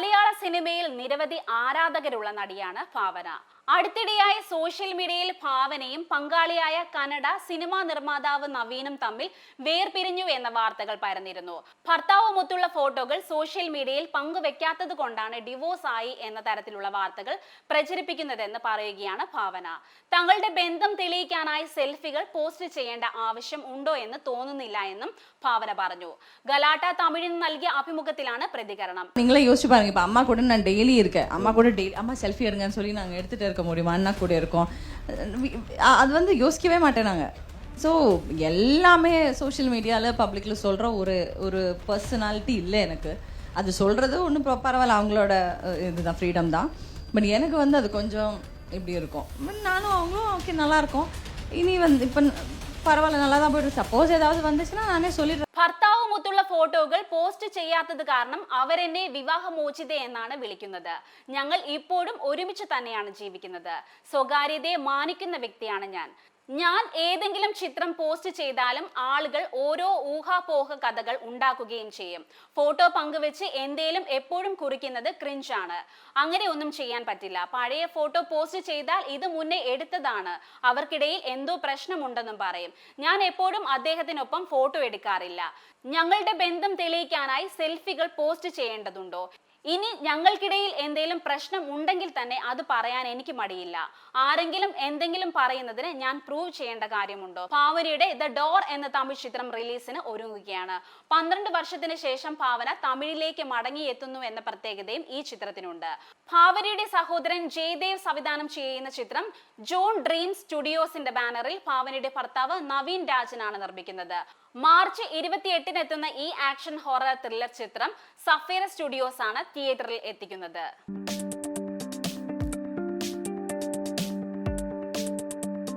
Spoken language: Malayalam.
മലയാള സിനിമയിൽ നിരവധി ആരാധകരുള്ള നടിയാണ് ഭാവന. അടുത്തിടെയായി സോഷ്യൽ മീഡിയയിൽ ഭാവനയും പങ്കാളിയായ കന്നഡ സിനിമാ നിർമ്മാതാവ് നവീനും തമ്മിൽ വേർപിരിഞ്ഞു എന്ന വാർത്തകൾ പരന്നിരുന്നു. ഭർത്താവുമൊത്തുള്ള ഫോട്ടോകൾ സോഷ്യൽ മീഡിയയിൽ പങ്കുവെക്കാത്തത് കൊണ്ടാണ് ഡിവോഴ്സ് ആയി എന്ന തരത്തിലുള്ള വാർത്തകൾ പ്രചരിപ്പിക്കുന്നതെന്ന് പറയുകയാണ് ഭാവന. തങ്ങളുടെ ബന്ധം തെളിയിക്കാനായി സെൽഫികൾ പോസ്റ്റ് ചെയ്യേണ്ട ആവശ്യം ഉണ്ടോ എന്ന് തോന്നുന്നില്ല എന്നും ഭാവന പറഞ്ഞു ഗലാട്ട തമിഴിന് നൽകിയ അഭിമുഖത്തിലാണ് പ്രതികരണം நீங்களே யோசிச்சு பாருங்க இப்போ அம்மா கூட நான் டெய்லி இருக்கேன் அம்மா கூட டெய்லி அம்மா செல்ஃபி எடுங்கன்னு சொல்லி நாங்கள் எடுத்துகிட்டு இருக்க முடியுமா அண்ணா கூட இருக்கோம் அஹ் அது வந்து யோசிக்கவே மாட்டேன் நாங்கள் ஸோ எல்லாமே சோஷியல் மீடியாவில் பப்ளிக்கில் சொல்கிற ஒரு ஒரு பர்சனாலிட்டி இல்லை எனக்கு அது சொல்கிறது ஒன்றும் பரவாயில்ல அவங்களோட அஹ், இதுதான் ஃப்ரீடம் தான் பட் எனக்கு வந்து அது கொஞ்சம் இப்படி இருக்கும் But நானும் அவங்களும் ஓகே நல்லா இருக்கும் இனி வந்து இப்போ பரவாயில்ல நல்லா தான் போயிட்டு சப்போஸ் ஏதாவது வந்துச்சுன்னா நானே சொல்லிடுறேன் ഭർത്താവുമൊത്തുള്ള ഫോട്ടോകൾ പോസ്റ്റ് ചെയ്യാത്തത് കാരണം അവരെന്നെ വിവാഹമോചിത എന്നാണ് വിളിക്കുന്നത് ഞങ്ങൾ ഇപ്പോഴും ഒരുമിച്ച് തന്നെയാണ് ജീവിക്കുന്നത് സ്വകാര്യതയെ മാനിക്കുന്ന വ്യക്തിയാണ് ഞാൻ ഞാൻ ഏതെങ്കിലും ചിത്രം പോസ്റ്റ് ചെയ്താലും ആളുകൾ ഓരോ ഊഹാപോഹ കഥകൾ ഉണ്ടാക്കുകയും ചെയ്യും. ഫോട്ടോ പങ്കുവെച്ച് എന്തേലും എപ്പോഴും കുറിക്കുന്നത് ക്രിഞ്ചാണ് അങ്ങനെ ഒന്നും ചെയ്യാൻ പറ്റില്ല. പഴയ ഫോട്ടോ പോസ്റ്റ് ചെയ്താൽ ഇത് മുന്നേ എടുത്തതാണ്. അവർക്കിടയിൽ എന്തോ പ്രശ്നമുണ്ടെന്നും പറയും. ഞാൻ എപ്പോഴും അദ്ദേഹത്തിനൊപ്പം ഫോട്ടോ എടുക്കാറില്ല. ഞങ്ങളുടെ ബന്ധം തെളിയിക്കാനായി സെൽഫികൾ പോസ്റ്റ് ചെയ്യേണ്ടതുണ്ടോ? ഇനി ഞങ്ങൾക്കിടയിൽ എന്തെങ്കിലും പ്രശ്നം ഉണ്ടെങ്കിൽ തന്നെ അത് പറയാൻ എനിക്ക് മടിയില്ല. ആരെങ്കിലും എന്തെങ്കിലും പറയുന്നതിന് ഞാൻ പ്രൂവ് ചെയ്യേണ്ട കാര്യമുണ്ടോ? ഭാവനയുടെ ദ ഡോർ എന്ന തമിഴ് ചിത്രം റിലീസിന് ഒരുങ്ങുകയാണ്. പന്ത്രണ്ട് വർഷത്തിന് ശേഷം പാവന തമിഴിലേക്ക് മടങ്ങിയെത്തുന്നു എന്ന പ്രത്യേകതയും ഈ ചിത്രത്തിനുണ്ട്. ഭാവനയുടെ സഹോദരൻ ജയദേവ് സംവിധാനം ചെയ്യുന്ന ചിത്രം ജോൺ ഡ്രീം സ്റ്റുഡിയോസിന്റെ ബാനറിൽ ഭാവനയുടെ ഭർത്താവ് നവീൻ രാജനാണ് നിർമ്മിക്കുന്നത്. മാർച്ച് ഇരുപത്തിയെട്ടിന് എത്തുന്ന ഈ ആക്ഷൻ ഹൊറർ ത്രില്ലർ ചിത്രം സഫേര സ്റ്റുഡിയോസ് ആണ് തിയേറ്ററിൽ എത്തിക്കുന്നത്.